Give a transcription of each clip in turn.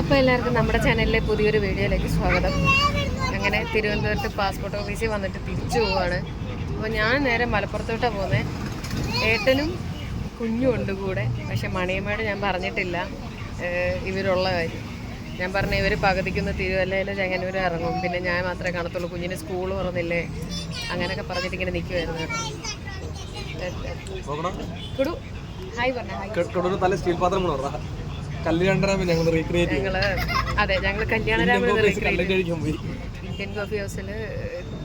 അപ്പോൾ എല്ലാവർക്കും നമ്മുടെ ചാനലിലെ പുതിയൊരു വീഡിയോയിലേക്ക് സ്വാഗതം. അങ്ങനെ തിരുവനന്തപുരത്ത് പാസ്പോർട്ട് ഓഫീസിൽ വന്നിട്ട് തിരിച്ചു പോവാണ്. അപ്പോൾ ഞാൻ നേരെ മലപ്പുറത്തോട്ടാണ് പോകുന്നത് ഏട്ടനും കുഞ്ഞും ഉണ്ട് കൂടെ. പക്ഷെ മണിയമ്മയോട് ഞാൻ പറഞ്ഞിട്ടില്ല. ഇവരുള്ള കാര്യം. ഞാൻ പറഞ്ഞ ഇവർ പകുതിക്കുന്ന തിരുവല്ലയിൽ ചെങ്ങന്നൂർ ഇറങ്ങും. പിന്നെ ഞാൻ മാത്രമേ കാണത്തുള്ളൂ. കുഞ്ഞിന് സ്കൂൾ തുറന്നില്ലേ? അങ്ങനെയൊക്കെ പറഞ്ഞിട്ട് ഇങ്ങനെ നിൽക്കുമായിരുന്നു കേട്ടോ. കുടു ഹായ് പറഞ്ഞു സ്റ്റീൽ പാത്രം കണ്ടരാമ ഞങ്ങൾ റീക്രിയേറ്റ് ഞങ്ങൾ അതെ ഞങ്ങൾ കല്യാണരാമൻ ഇന്ത്യൻ കോഫി ഹൗസിൽ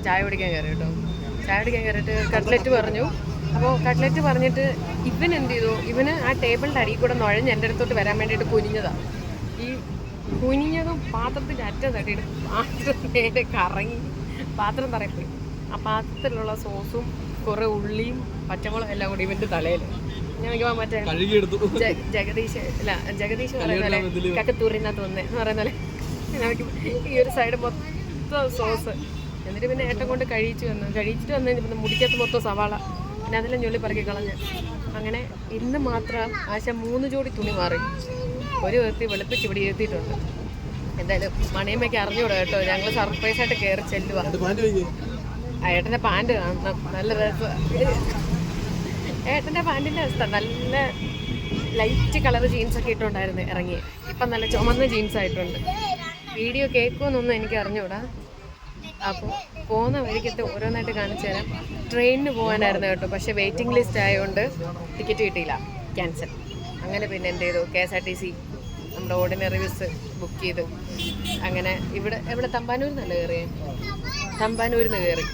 ചായ കുടിക്കാൻ കയറി കേട്ടോ. ചായ കുടിക്കാൻ കയറിയിട്ട് കട്ട്ലറ്റ് പറഞ്ഞു. അപ്പോൾ കട്ട്ലറ്റ് പറഞ്ഞിട്ട് ഇവൻ എന്ത് ചെയ്തു? ഇവന് ആ ടേബിളിന്റെ അടിയിൽ കൂടെ നുഴഞ്ഞ് എന്റെ അടുത്തോട്ട് വരാൻ വേണ്ടിയിട്ട് കുനിഞ്ഞതാണ് ഈ കുനിഞ്ഞതും പാത്രത്തിന്റെ അറ്റം തട്ടിയിട്ട് പാത്രം നേരെ കറങ്ങി പാത്രം തറയിപ്പോയി ആ പാത്രത്തിലുള്ള സോസും കുറേ ഉള്ളിയും പച്ചമുളകും എല്ലാം കൂടി ഇവന്റെ തലയിൽ മറ്റേ ജഗദീഷ് അല്ല ജഗദീഷ് പറയുന്ന പോലെ കക്കത്തൂറിനകത്ത് വന്നേ എന്ന് പറയുന്ന പോലെ. ഈ ഒരു സൈഡ് മൊത്തം സോസ് എന്നിട്ട് പിന്നെ ഏട്ടൻ കൊണ്ട് കഴിച്ചു വന്നു. കഴിച്ചിട്ട് വന്നു പിന്നെ മുടിക്കത്ത് മൊത്തം സവാള. പിന്നെ അതെല്ലാം ഞൊള്ളി പറക്കി കളഞ്ഞ്. അങ്ങനെ ഇന്ന് മാത്രം ആശ മൂന്ന് ജോഡി തുണി മാറി. ഒരു വിധത്തി വെളുപ്പിച്ച് ഇവിടെ എത്തിയിട്ടുണ്ട് എന്തായാലും മണിയമ്മയ്ക്ക് അറിഞ്ഞുകൂടാ കേട്ടോ. ഞങ്ങൾ സർപ്രൈസ് ആയിട്ട് കയറി ചെല്ലുക ഏട്ടന്റെ പാന്റ് കാണണം. നല്ല രസം. ഏട്ടന്റെ പാന്റിന്റെ അവസ്ഥ. നല്ല ലൈറ്റ് കളർ ജീൻസൊക്കെ ഇട്ടുണ്ടായിരുന്നു ഇറങ്ങി ഇപ്പം നല്ല ചുമന്ന ജീൻസ് ആയിട്ടുണ്ട്. വീഡിയോ കേൾക്കുമെന്നൊന്നും എനിക്ക് അറിഞ്ഞൂടാ. അപ്പോൾ പോകുന്ന വഴിക്കത്തെ ഓരോന്നായിട്ട് കാണിച്ചു തരാം. ട്രെയിനിന് പോകാനായിരുന്നു കേട്ടോ. പക്ഷേ വെയിറ്റിംഗ് ലിസ്റ്റ് ആയതുകൊണ്ട് ടിക്കറ്റ് കിട്ടിയില്ല. ക്യാൻസൽ അങ്ങനെ പിന്നെ എന്ത് ചെയ്തു? K S R T C നമ്മുടെ ഓർഡിനറി ബസ് ബുക്ക് ചെയ്തു. അങ്ങനെ ഇവിടെ ഇവിടെ തമ്പാനൂരിൽ നിന്നല്ലേ കയറിയേ തമ്പാനൂരിൽ നിന്ന് കയറി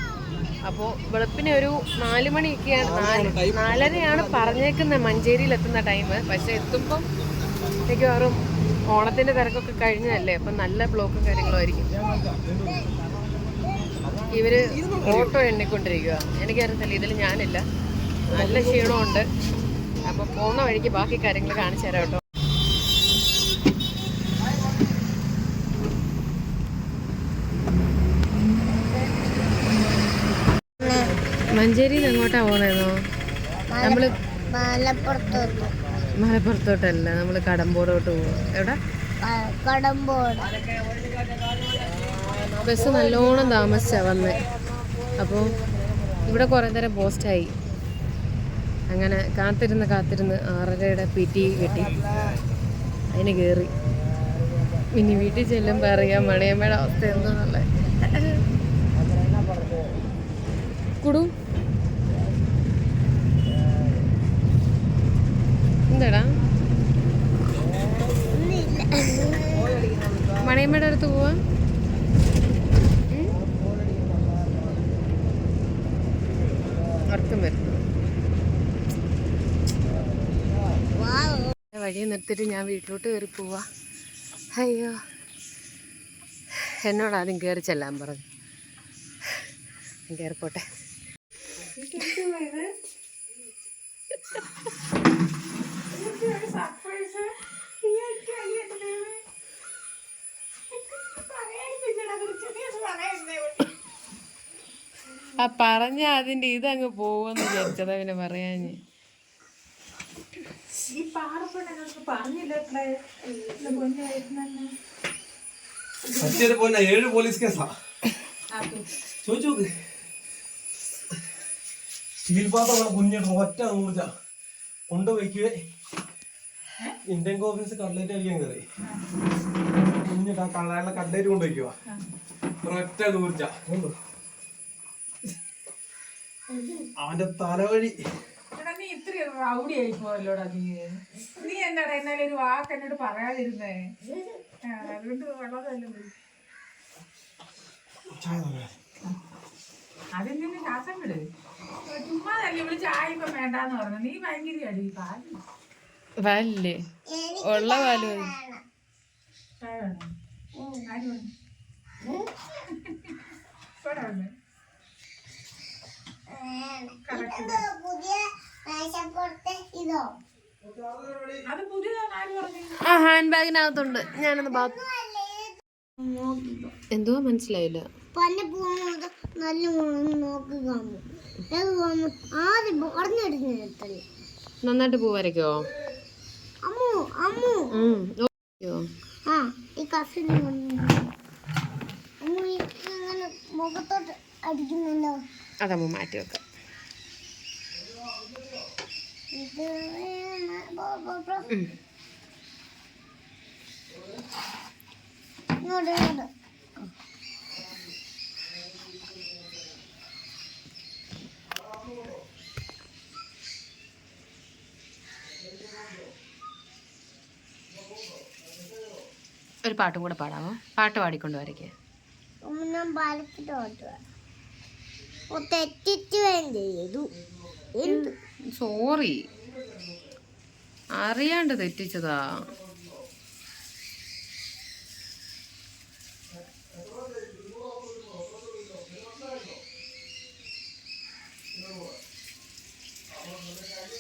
അപ്പോൾ വെളുപ്പിന് ഒരു നാല് മണിയൊക്കെയാണ് നാല് നാലരയാണ് പറഞ്ഞേക്കുന്നത് മഞ്ചേരിയിൽ എത്തുന്ന ടൈം പക്ഷെ എത്തുമ്പം മിക്കവാറും ഓണത്തിന്റെ തിരക്കൊക്കെ കഴിഞ്ഞതല്ലേ? അപ്പം നല്ല ബ്ലോക്കും കാര്യങ്ങളും ആയിരിക്കും. ഇവർ ഓട്ടോ എണ്ണിക്കൊണ്ടിരിക്കുക എനിക്കറിയത്തില്ല ഇതിൽ ഞാനില്ല. നല്ല ക്ഷീണമുണ്ട് അപ്പോൾ പോകുന്ന വഴിക്ക് ബാക്കി കാര്യങ്ങൾ കാണിച്ചു തരാം മഞ്ചേരിയിൽ നിന്ന് എങ്ങോട്ടാ പോകുന്നതെന്നോ നമ്മൾ മലപ്പുറത്തോട്ട്. മലപ്പുറത്തോട്ടല്ല നമ്മൾ കടമ്പോടോട്ട് പോകും എവിടെ? കടമ്പോട്. ബസ് നല്ലോണം താമസിച്ചാ വന്ന്. അപ്പോൾ ഇവിടെ കുറേ നേരം പോസ്റ്റായി. അങ്ങനെ കാത്തിരുന്ന് കാത്തിരുന്ന് ആറരയുടെ പി ടി കിട്ടി. അതിന് കയറി ഇനി വീട്ടിൽ ചെല്ലുമ്പോൾ അറിയാം മണിയമ്മയുടെ അവസ്ഥ എന്താണല്ലേ കുടു എന്താടാ മണിയമ്മയുടെ അടുത്ത് പോവാ ഉറക്കം വരുന്നു നിർത്തിയിട്ട് ഞാൻ വീട്ടിലോട്ട് കയറി പോവാ. അയ്യോ. എന്നോട് ആദ്യം കയറി ചെല്ലാൻ പറഞ്ഞു. ഞാൻ കയറിപ്പോട്ടെ ആ പറഞ്ഞ അതിന്റെ ഇതങ്ങ് പോവെന്ന് വിചാരിച്ചതാ പിന്നെ സത്യം പോന്ന ഏഴ് പോലീസ് കേസാ. ചോദിച്ചു നോക്ക്. സ്റ്റീൽ പാത്രം കുഞ്ഞിട്ട് ഒറ്റ ഊർജ കൊണ്ടുപോയിക്കുവേ ഇന്ത്യൻ കോഫീസ് കട്ലേറ്റ് അടിക്കാൻ കയറി. കുഞ്ഞിട്ട് ആ കള്ളാരുടെ കട്ലേറ്റ് കൊണ്ടുപോയിക്കുക ഒറ്റ ഊർജ അവന്റെ തലവഴി. റൗഡി ആയി പോയല്ലോടാ നീ നീ എന്താടാ എന്നാലും ഒരു വാക്ക് എന്നോട് പറയാതിരുന്നേ? അതുകൊണ്ട് ഉള്ളതല്ലേ. ചായ തന്നെ. അതിൽ നിന്ന് ശ്വാസം വിട്. ചുമ്മാതല്ലേ ഇവിടെ ചായ ഇപ്പൊ വേണ്ടാന്ന് പറഞ്ഞു. നീ ഭയങ്കര അടി പാൽ. വല്ലേ ഉള്ള പാൽ. ചായ വേണം? ആര് വേണം? കറക്റ്റ്. പുതിയ മേശപ്പുറത്തെ ഇതോ? ആ ഹാൻഡ് ബാഗിനകത്തുണ്ട്. ഞാനൊന്ന് ബാത്ത് എന്തോ മനസ്സിലായില്ല. നന്നായിട്ട് പൂ വരയ്ക്കോ? അതമ്മ മാറ്റി വെക്കാം ഇത് ബോ, ബോ, ബോ. ഉം. ഇങ്ങോട്ട് ഇങ്ങോട്ട് ഒരു പാട്ടും കൂടെ പാടാമോ? പാട്ട് പാടിക്കൊണ്ട് വരയ്ക്ക്. ചെയ്തു സോറി അറിയാണ്ട് തെറ്റിച്ചതാ.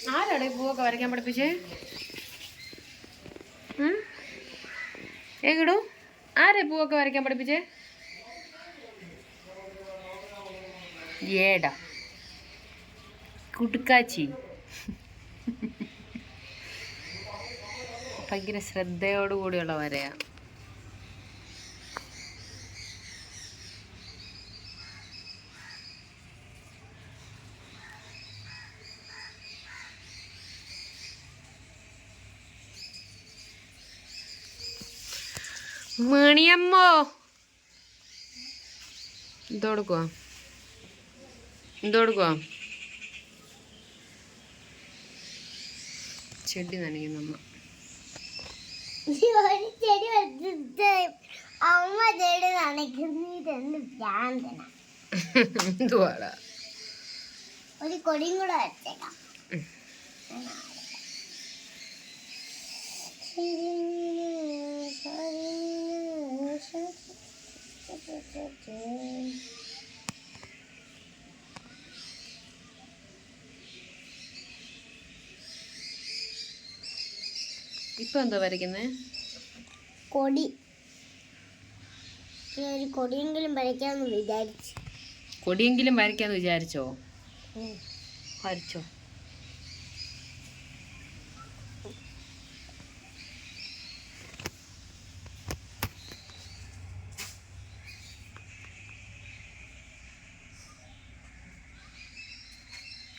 ആരാടെ പൂവൊക്കെ വരയ്ക്കാൻ പഠിപ്പിച്ചേ? ഏകിടൂ ആരെ പൂവൊക്കെ വരയ്ക്കാൻ പഠിപ്പിച്ചേ? ഏടാ. കുടുക്കാച്ചി. ഭയങ്കര ശ്രദ്ധയോടുകൂടിയുള്ള വരയാ. മണിയമ്മോ? എന്തോടുക്കുവാ എന്തോടുക്കുവാ ചെടി നനയുന്നമ്മ ഒരു ചെടി വെച്ചിട്ട് അമ്മ ചെടി നനയ്ക്കുന്നതെന്ന് ഭ്രാന്തന എന്തുവാടാ? ഒരു കൊടിയും കൂടെ വെച്ചേക്കാം ഇപ്പൊ എന്താ വരയ്ക്കുന്നേ? കൊടി. ഒരു കൊടിയെങ്കിലും വരയ്ക്കാമെന്ന് വിചാരിച്ചു. കൊടിയെങ്കിലും വരയ്ക്കാന്ന് വിചാരിച്ചോ. വരച്ചോ.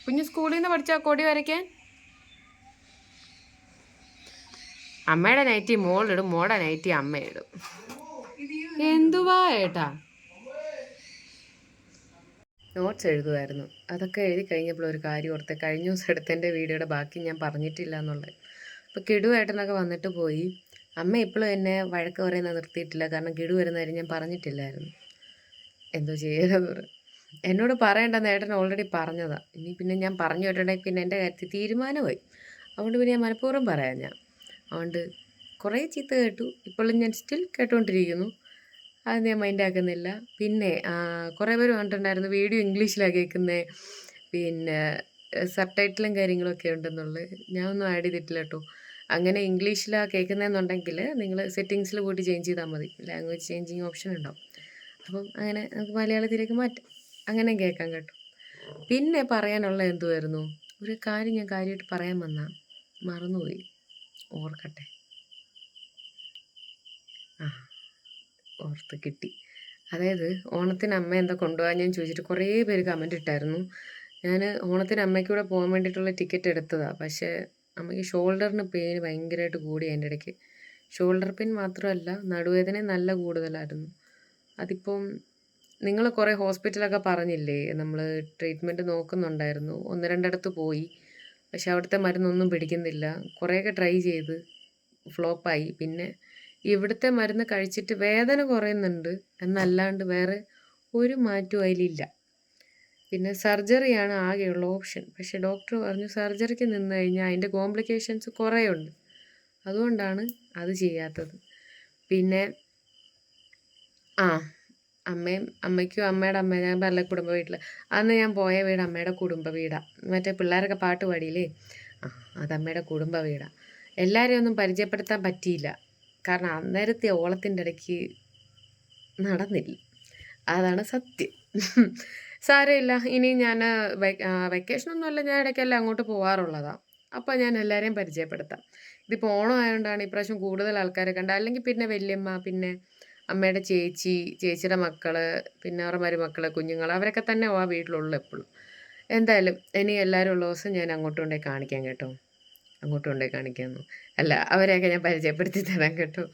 കുഞ്ഞു സ്കൂളിൽ നിന്ന് പഠിച്ച കൊടി വരയ്ക്കാൻ? അമ്മയുടെ നൈറ്റി മോളിടും മോടെ നൈറ്റി അമ്മയിടും. എന്തുവാ ഏട്ടാ? നോട്ട്സ് എഴുതുമായിരുന്നു അതൊക്കെ എഴുതി കഴിഞ്ഞപ്പോൾ ഒരു കാര്യം ഓർത്തെ. കഴിഞ്ഞ ദിവസം എടുത്തതിന്റെ വീഡിയോയുടെ ബാക്കി ഞാൻ പറഞ്ഞിട്ടില്ല എന്നുള്ളത്. അപ്പോൾ കിടു ഏട്ടനൊക്കെ വന്നിട്ട് പോയി. അമ്മ ഇപ്പോഴും എന്നെ വഴക്ക് പറയുന്നത് നിർത്തിയിട്ടില്ല. കാരണം കിടു വരുന്ന കാര്യം ഞാൻ പറഞ്ഞിട്ടില്ലായിരുന്നു. എന്തോ ചെയ്യരുത് പറയും എന്നോട് പറയേണ്ടെന്ന് ഏട്ടൻ ഓൾറെഡി പറഞ്ഞതാണ് ഇനി പിന്നെ ഞാൻ പറഞ്ഞു കേട്ടിട്ടുണ്ടെങ്കിൽ പിന്നെ എന്റെ കാര്യത്തിൽ തീരുമാനമായി. അതുകൊണ്ട് പിന്നെ ഞാൻ മനഃപൂർവം പറയാം ഞാൻ. അതുകൊണ്ട് കുറേ ചീത്ത കേട്ടു. ഇപ്പോഴും ഞാൻ സ്റ്റിൽ കേട്ടുകൊണ്ടിരിക്കുന്നു അത് ഞാൻ മൈൻഡ് ആക്കുന്നില്ല. പിന്നെ കുറേ പേര് പറഞ്ഞിട്ടുണ്ടായിരുന്നു വീഡിയോ ഇംഗ്ലീഷിലാണ് കേൾക്കുന്നത് പിന്നെ സബ് ടൈറ്റിലും കാര്യങ്ങളൊക്കെ ഉണ്ടെന്നുള്ളത്. ഞാൻ ഒന്നും ആഡ് ചെയ്തിട്ടില്ല കേട്ടോ അങ്ങനെ ഇംഗ്ലീഷിലാണ് കേൾക്കുന്നതെന്നുണ്ടെങ്കിൽ നിങ്ങൾ സെറ്റിങ്സിൽ പോയിട്ട് ചേഞ്ച് ചെയ്താൽ മതി. ലാംഗ്വേജ് ചേഞ്ചിങ് ഓപ്ഷൻ ഉണ്ടാവും. അപ്പം അങ്ങനെ നമുക്ക് മലയാളത്തിലേക്ക് മാറ്റാം. അങ്ങനെ കേൾക്കാം കേട്ടോ. പിന്നെ പറയാനുള്ള എന്തുമായിരുന്നു ഒരു കാര്യം ഞാൻ കാര്യമായിട്ട് പറയാൻ വന്നാൽ മറന്നുപോയി. ഓർക്കട്ടെ. ആ ഓർത്ത് കിട്ടി. അതായത് ഓണത്തിന് അമ്മ എന്താ കൊണ്ടുപോകാൻ ഞാൻ ചോദിച്ചിട്ട് കുറേ പേര് കമന്റ് ഇട്ടായിരുന്നു. ഞാൻ ഓണത്തിന് അമ്മയ്ക്ക് കൂടെ പോകാൻ വേണ്ടിയിട്ടുള്ള ടിക്കറ്റ് എടുത്തതാണ് പക്ഷേ അമ്മയ്ക്ക് ഷോൾഡറിന് പെയിൻ ഭയങ്കരമായിട്ട് കൂടി അതിന്റെ ഇടയ്ക്ക്. ഷോൾഡർ പെയിൻ മാത്രമല്ല നടുവേദന നല്ല കൂടുതലായിരുന്നു. അതിപ്പം നിങ്ങൾ കുറേ ഹോസ്പിറ്റലൊക്കെ പറഞ്ഞില്ലേ? നമ്മൾ ട്രീറ്റ്മെന്റ് നോക്കുന്നുണ്ടായിരുന്നു. ഒന്ന് രണ്ടിടത്ത് പോയി. പക്ഷെ അവിടുത്തെ മരുന്നൊന്നും പിടിക്കുന്നില്ല. കുറേയൊക്കെ ട്രൈ ചെയ്ത് ഫ്ലോപ്പായി. പിന്നെ ഇവിടുത്തെ മരുന്ന് കഴിച്ചിട്ട് വേദന കുറയുന്നുണ്ട്. എന്നല്ലാണ്ട് വേറെ ഒരു മാറ്റവും അതിലില്ല. പിന്നെ സർജറിയാണ് ആകെയുള്ള ഓപ്ഷൻ. പക്ഷെ ഡോക്ടർ പറഞ്ഞു സർജറിക്ക് നിന്ന് കഴിഞ്ഞാൽ അതിന്റെ കോംപ്ലിക്കേഷൻസ് കുറേ ഉണ്ട് അതുകൊണ്ടാണ് അത് ചെയ്യാത്തത്. പിന്നെ ആ അമ്മയും അമ്മയ്ക്കും അമ്മയുടെ അമ്മ ഞാൻ പറഞ്ഞ കുടുംബ വീട്ടിൽ അന്ന് ഞാൻ പോയ വീട് അമ്മയുടെ കുടുംബ വീടാണ് മറ്റേ പിള്ളേരൊക്കെ പാട്ട് പാടിയില്ലേ? ആ അത് അമ്മയുടെ കുടുംബ വീടാണ് എല്ലാവരെയും ഒന്നും പരിചയപ്പെടുത്താൻ പറ്റിയില്ല. കാരണം അന്നേരത്തെ ഓളത്തിന്റെ ഇടയ്ക്ക് നടന്നില്ല. അതാണ് സത്യം. സാരമില്ല. ഇനി ഞാൻ വെക്കേഷനൊന്നും അല്ല ഞാൻ ഇടയ്ക്കല്ല അങ്ങോട്ട് പോകാറുള്ളതാണ് അപ്പോൾ ഞാൻ എല്ലാവരെയും പരിചയപ്പെടുത്താം. ഇതിപ്പോൾ ഓണം ആയതുകൊണ്ടാണ് ഇപ്രാവശ്യം കൂടുതൽ ആൾക്കാരെ കണ്ട അല്ലെങ്കിൽ പിന്നെ വല്യമ്മ പിന്നെ അമ്മയുടെ ചേച്ചി ചേച്ചിയുടെ മക്കൾ പിന്നെ അവരുടെ മരുമക്കൾ കുഞ്ഞുങ്ങൾ അവരൊക്കെ തന്നെ ആ വീട്ടിലുള്ളു എപ്പോഴും എന്തായാലും ഇനി എല്ലാവരും ഉള്ള ദിവസം ഞാൻ അങ്ങോട്ട് കൊണ്ടുപോയി കാണിക്കാം കേട്ടോ. അങ്ങോട്ട് കൊണ്ടുപോയി കാണിക്കാമെന്നു അല്ല അവരെയൊക്കെ ഞാൻ പരിചയപ്പെടുത്തി തരാം കേട്ടോ.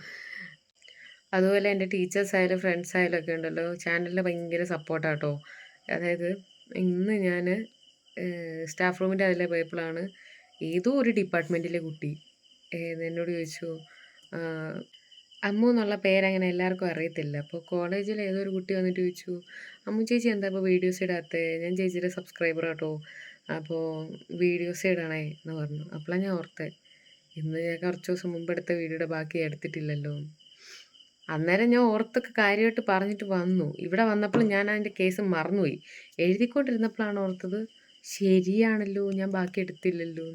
അതുപോലെ എന്റെ ടീച്ചേഴ്സ് ആയാലും ഫ്രണ്ട്സ് ആയാലും ഒക്കെ ഉണ്ടല്ലോ. ചാനലിൽ ഭയങ്കര സപ്പോർട്ടാട്ടോ അതായത് ഇന്ന് ഞാൻ സ്റ്റാഫ് റൂമിന്റെ അതിലെ പോയപ്പോഴാണ് ഏതോ ഒരു ഡിപ്പാർട്ട്മെന്റിലെ കുട്ടി എന്നോട് ചോദിച്ചു അമ്മു എന്നുള്ള പേരങ്ങനെ എല്ലാവർക്കും അറിയത്തില്ല. അപ്പോൾ കോളേജിൽ ഏതൊരു കുട്ടി വന്നിട്ട് ചോദിച്ചു അമ്മു ചേച്ചി എന്താ ഇപ്പോൾ വീഡിയോസ് ഇടാത്തത് ഞാൻ ചേച്ചിയുടെ സബ്സ്ക്രൈബർ കേട്ടോ അപ്പോൾ വീഡിയോസ് ഇടണേ എന്ന് പറഞ്ഞു. അപ്പോഴാണ് ഞാൻ ഓർത്തത് ഇന്ന് ഞാൻ കുറച്ച് ദിവസം മുമ്പ് എടുത്ത വീഡിയോയുടെ ബാക്കി എടുത്തിട്ടില്ലല്ലോ. അന്നേരം ഞാൻ ഓർത്തൊക്കെ കാര്യമായിട്ട് പറഞ്ഞിട്ട് വന്നു. ഇവിടെ വന്നപ്പോൾ ഞാൻ അതിന്റെ കേസ് മറന്നുപോയി. എഴുതിക്കൊണ്ടിരുന്നപ്പോഴാണ് ഓർത്തത് ശരിയാണല്ലോ ഞാൻ ബാക്കി എടുത്തില്ലല്ലോ.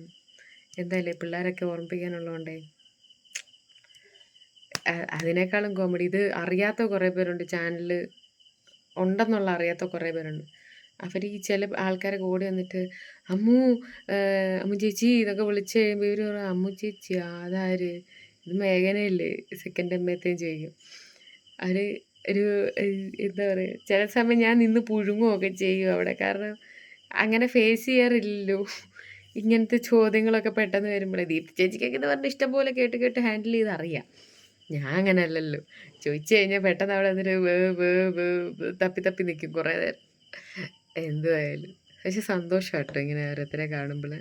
എന്തായാലും പിള്ളേരൊക്കെ ഓർമ്മിപ്പിക്കാനുള്ളതുകൊണ്ടേ അതിനേക്കാളും കോമഡി ഇത് അറിയാത്ത കുറേ പേരുണ്ട് ചാനൽ ഉണ്ടെന്നുള്ള അറിയാത്ത കുറേ പേരുണ്ട്. അവർ ഈ ചില ആൾക്കാരൊക്കെ ഓടി വന്നിട്ട് അമ്മു അമ്മു ചേച്ചി ഇതൊക്കെ വിളിച്ച് കഴിയുമ്പോൾ ഇവർ പറയും അമ്മു ചേച്ചി അതാര്? ഇത് മേഘനയല്ലേ? സെക്കൻഡ് അമ്മയത്തെയും ചെയ്യും അവർ ഒരു എന്താ പറയുക ചില സമയം ഞാൻ നിന്ന് പുഴുങ്ങുകയൊക്കെ ചെയ്യും അവിടെ. കാരണം അങ്ങനെ ഫേസ് ചെയ്യാറില്ലല്ലോ. ഇങ്ങനത്തെ ചോദ്യങ്ങളൊക്കെ പെട്ടെന്ന് വരുമ്പോഴേ ദീപ്തി ചേച്ചിക്കൊക്കെ എന്ന് പറഞ്ഞാൽ ഇഷ്ടം പോലെ കേട്ട് കേട്ട് ഹാൻഡിൽ ചെയ്ത് അറിയാം. ഞാൻ അങ്ങനെ അല്ലല്ലോ ചോദിച്ചു കഴിഞ്ഞാൽ പെട്ടെന്ന് അവിടെ എന്നിട്ട് വേ വേ വേ തപ്പി തപ്പി നിൽക്കും കുറേ നേരം. എന്തുമായാലും പക്ഷെ സന്തോഷം കേട്ടോ ഇങ്ങനെ ഓരോരുത്തരെ കാണുമ്പോൾ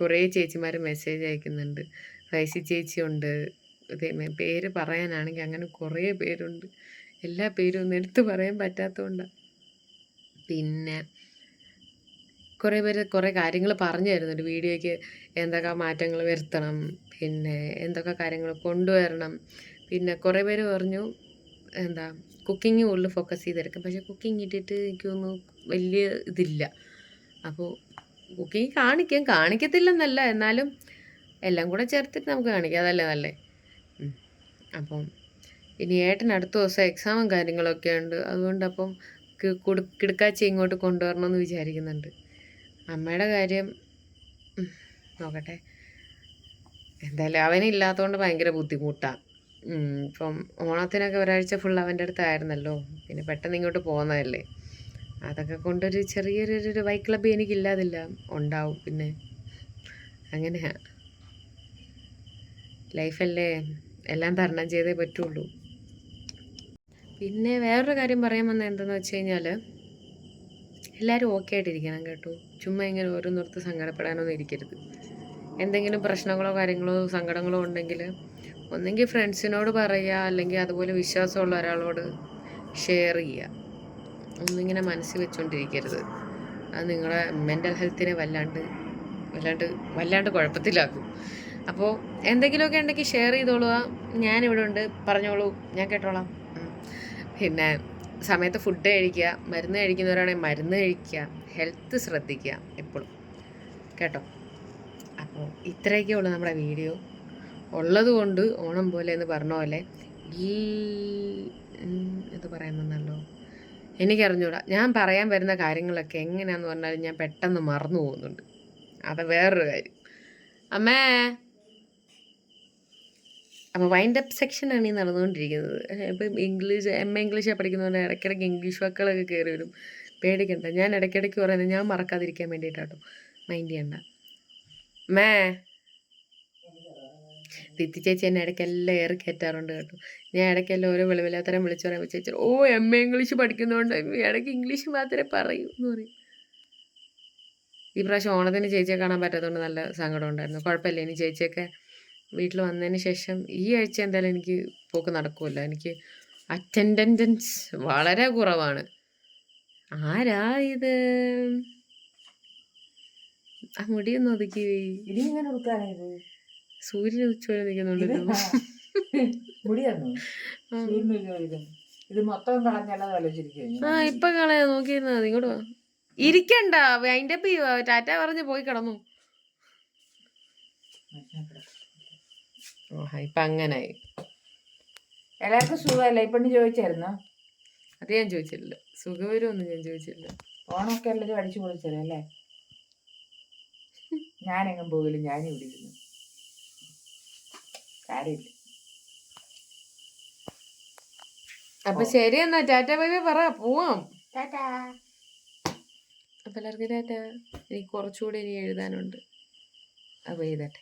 കുറേ ചേച്ചിമാർ മെസ്സേജ് അയക്കുന്നുണ്ട്. വയസ്സി ചേച്ചിയുണ്ട്. പേര് പറയാനാണെങ്കിൽ അങ്ങനെ കുറേ പേരുണ്ട്. എല്ലാ പേരും ഒന്നും എടുത്ത് പറയാൻ പറ്റാത്തതുകൊണ്ടാണ് പിന്നെ കുറേ പേര് കുറേ കാര്യങ്ങൾ പറഞ്ഞു തരുന്നുണ്ട്. വീഡിയോയ്ക്ക് എന്തൊക്കെ മാറ്റങ്ങൾ വരുത്തണം. പിന്നെ എന്തൊക്കെ കാര്യങ്ങൾ കൊണ്ടുവരണം. പിന്നെ കുറേ പേര് പറഞ്ഞു എന്താ കുക്കിംഗ് കൂടുതൽ ഫോക്കസ് ചെയ്തെടുക്കും പക്ഷേ കുക്കിംഗ് ഇട്ടിട്ട് എനിക്കൊന്നും വലിയ ഇതില്ല. അപ്പോൾ കുക്കിംഗ് കാണിക്കും. കാണിക്കത്തില്ലെന്നല്ല. എന്നാലും എല്ലാം കൂടെ ചേർത്തിട്ട് നമുക്ക് കാണിക്കാം അതല്ലേ നല്ലേ. അപ്പം ഇനി ഏട്ടൻ അടുത്ത ദിവസം എക്സാമും കാര്യങ്ങളൊക്കെ ഉണ്ട്. അതുകൊണ്ട് അപ്പം കിടുക്കാച്ചി ഇങ്ങോട്ട് കൊണ്ടുവരണമെന്ന് വിചാരിക്കുന്നുണ്ട്. അമ്മയുടെ കാര്യം നോക്കട്ടെ. എന്തായാലും അവനില്ലാത്തതുകൊണ്ട് ഭയങ്കര ബുദ്ധിമുട്ടാണ് ഇപ്പം ഓണത്തിനൊക്കെ ഒരാഴ്ച ഫുൾ അവന്റെ അടുത്തായിരുന്നല്ലോ. പിന്നെ പെട്ടെന്ന് ഇങ്ങോട്ട് പോകുന്നതല്ലേ അതൊക്കെ കൊണ്ടൊരു ചെറിയൊരു ഒരു ക്ലബ് എനിക്കില്ലാതില്ല ഉണ്ടാവും പിന്നെ. അങ്ങനെയാ. ലൈഫല്ലേ എല്ലാം തരണം ചെയ്തേ പറ്റുള്ളൂ. പിന്നെ വേറൊരു കാര്യം പറയാൻ വന്നത് എന്താണെന്ന് വെച്ച് കഴിഞ്ഞാൽ എല്ലാവരും ഓക്കെ ആയിട്ടിരിക്കണം കേട്ടോ. ചുമ്മാ ഇങ്ങനെ ഓരോന്നിടത്ത് സങ്കടപ്പെടാനൊന്നും ഇരിക്കരുത്. എന്തെങ്കിലും പ്രശ്നങ്ങളോ കാര്യങ്ങളോ സങ്കടങ്ങളോ ഉണ്ടെങ്കിൽ ഒന്നെങ്കിൽ ഫ്രണ്ട്സിനോട് പറയുക അല്ലെങ്കിൽ അതുപോലെ വിശ്വാസമുള്ള ഒരാളോട് ഷെയർ ചെയ്യുക ഒന്നിങ്ങനെ മനസ്സിൽ വെച്ചുകൊണ്ടിരിക്കരുത് അത് നിങ്ങളെ മെന്റൽ ഹെൽത്തിനെ വല്ലാണ്ട് വല്ലാണ്ട് വല്ലാണ്ട് കുഴപ്പത്തിലാക്കും. അപ്പോൾ എന്തെങ്കിലുമൊക്കെ ഉണ്ടെങ്കിൽ ഷെയർ ചെയ്തോളുക ഇവിടെ ഉണ്ട്. പറഞ്ഞോളൂ. ഞാൻ കേട്ടോളാം. പിന്നെ സമയത്ത് ഫുഡ് കഴിക്കുക. മരുന്ന് കഴിക്കുന്നവരാണെങ്കിൽ മരുന്ന് കഴിക്കുക. ഹെൽത്ത് ശ്രദ്ധിക്കുക എപ്പോഴും. കേട്ടോ? അപ്പോൾ ഇത്രയൊക്കെ ഉള്ളൂ നമ്മുടെ വീഡിയോ ഉള്ളത് കൊണ്ട് ഓണം പോലെ എന്ന് പറഞ്ഞ പോലെ ഈ എന്ത് പറയാൻ എനിക്കറിഞ്ഞൂടാ. ഞാൻ പറയാൻ വരുന്ന കാര്യങ്ങളൊക്കെ എങ്ങനെയാന്ന് പറഞ്ഞാൽ ഞാൻ പെട്ടെന്ന് മറന്നു പോകുന്നുണ്ട്. അത് വേറൊരു കാര്യം. അമ്മേ! അപ്പോൾ വൈൻഡ് അപ്പ് സെക്ഷനാണ് ഈ നടന്നുകൊണ്ടിരിക്കുന്നത്. ഇപ്പം ഇംഗ്ലീഷ് എം എ ഇംഗ്ലീഷാണ് പഠിക്കുന്നതുകൊണ്ട് ഇടയ്ക്കിടയ്ക്ക് ഇംഗ്ലീഷ് വാക്കുകളൊക്കെ കയറി വരും. പേടിക്കണ്ട. ഞാൻ ഇടയ്ക്കിടയ്ക്ക് പറയുന്നത് ഞാൻ മറക്കാതിരിക്കാൻ വേണ്ടിയിട്ടാട്ടോ. മൈൻഡ് ചെയ്യണ്ട. മേ തിത്തി ചേച്ചി എന്നെ ഇടയ്ക്കെല്ലാം ഏറി കയറ്റാറുണ്ട് കേട്ടോ. ഞാൻ ഇടയ്ക്കെല്ലാം ഓരോ വെളിവില്ലാത്തരം വിളിച്ചു പറയുമ്പോൾ ചേച്ചി ഓ എം എ ഇംഗ്ലീഷ് പഠിക്കുന്നതുകൊണ്ട് ഇടയ്ക്ക് ഇംഗ്ലീഷ് മാത്രമേ പറയൂ എന്ന് പറയും. ഈ പ്രാവശ്യം ഓണത്തിന് ചേച്ചിയെ കാണാൻ പറ്റാത്തതുകൊണ്ട് നല്ല സങ്കടം ഉണ്ടായിരുന്നു. കുഴപ്പമില്ല ഇനി ചേച്ചിയൊക്കെ വീട്ടിൽ വന്നതിന് ശേഷം ഈ ആഴ്ച എന്തായാലും എനിക്ക് പോക്ക് നടക്കുമല്ല എനിക്ക് അറ്റൻഡൻസ് വളരെ കുറവാണ്. ആരാ ഇത്? ആ മുടിയൊന്നും ഒതുക്കി. ഇനി ഇങ്ങനെ കൊടുക്കാനായത് സൂര്യൻ ഉച്ചവരെ നിൽക്കുന്നുണ്ടല്ലോ ഉപയോഗിക്കുന്നു ഇത്. മൊത്തം കളഞ്ഞാലോ ആലോചിച്ചിരിക്കും ആ ഇപ്പൊ കളയാ. നോക്കിയിരുന്നാ മതി. ഇങ്ങോട്ട് ഇരിക്കണ്ട. അതിന്റെ ടാറ്റ പറഞ്ഞു പോയി കിടന്നു. ഇപ്പൊ അങ്ങനായി. എല്ലാവർക്കും സുഖമല്ലേ? ഇപ്പൊ ചോദിച്ചായിരുന്നോ? അത് ഞാൻ ചോദിച്ചില്ല സുഖവരൊന്നും ഞാൻ ചോദിച്ചില്ല ഓണമൊക്കെ എല്ലാവരും അടിച്ചു പൊളിച്ചല്ലേ? ഞാനെങ്ങും പോകില്ല. ഞാനും ഇവിടെ ഇരുന്നു. കാര്യമില്ല. അപ്പൊ ശരി എന്നാ ടാറ്റ ബൈ ബൈ പറ പോവാം. ടാറ്റാ. അപ്പൊ എല്ലാവർക്കും ടാറ്റ. എനിക്ക് കുറച്ചുകൂടി ഇനി എഴുതാനുണ്ട്. അപ്പൊ എഴുതട്ടെ.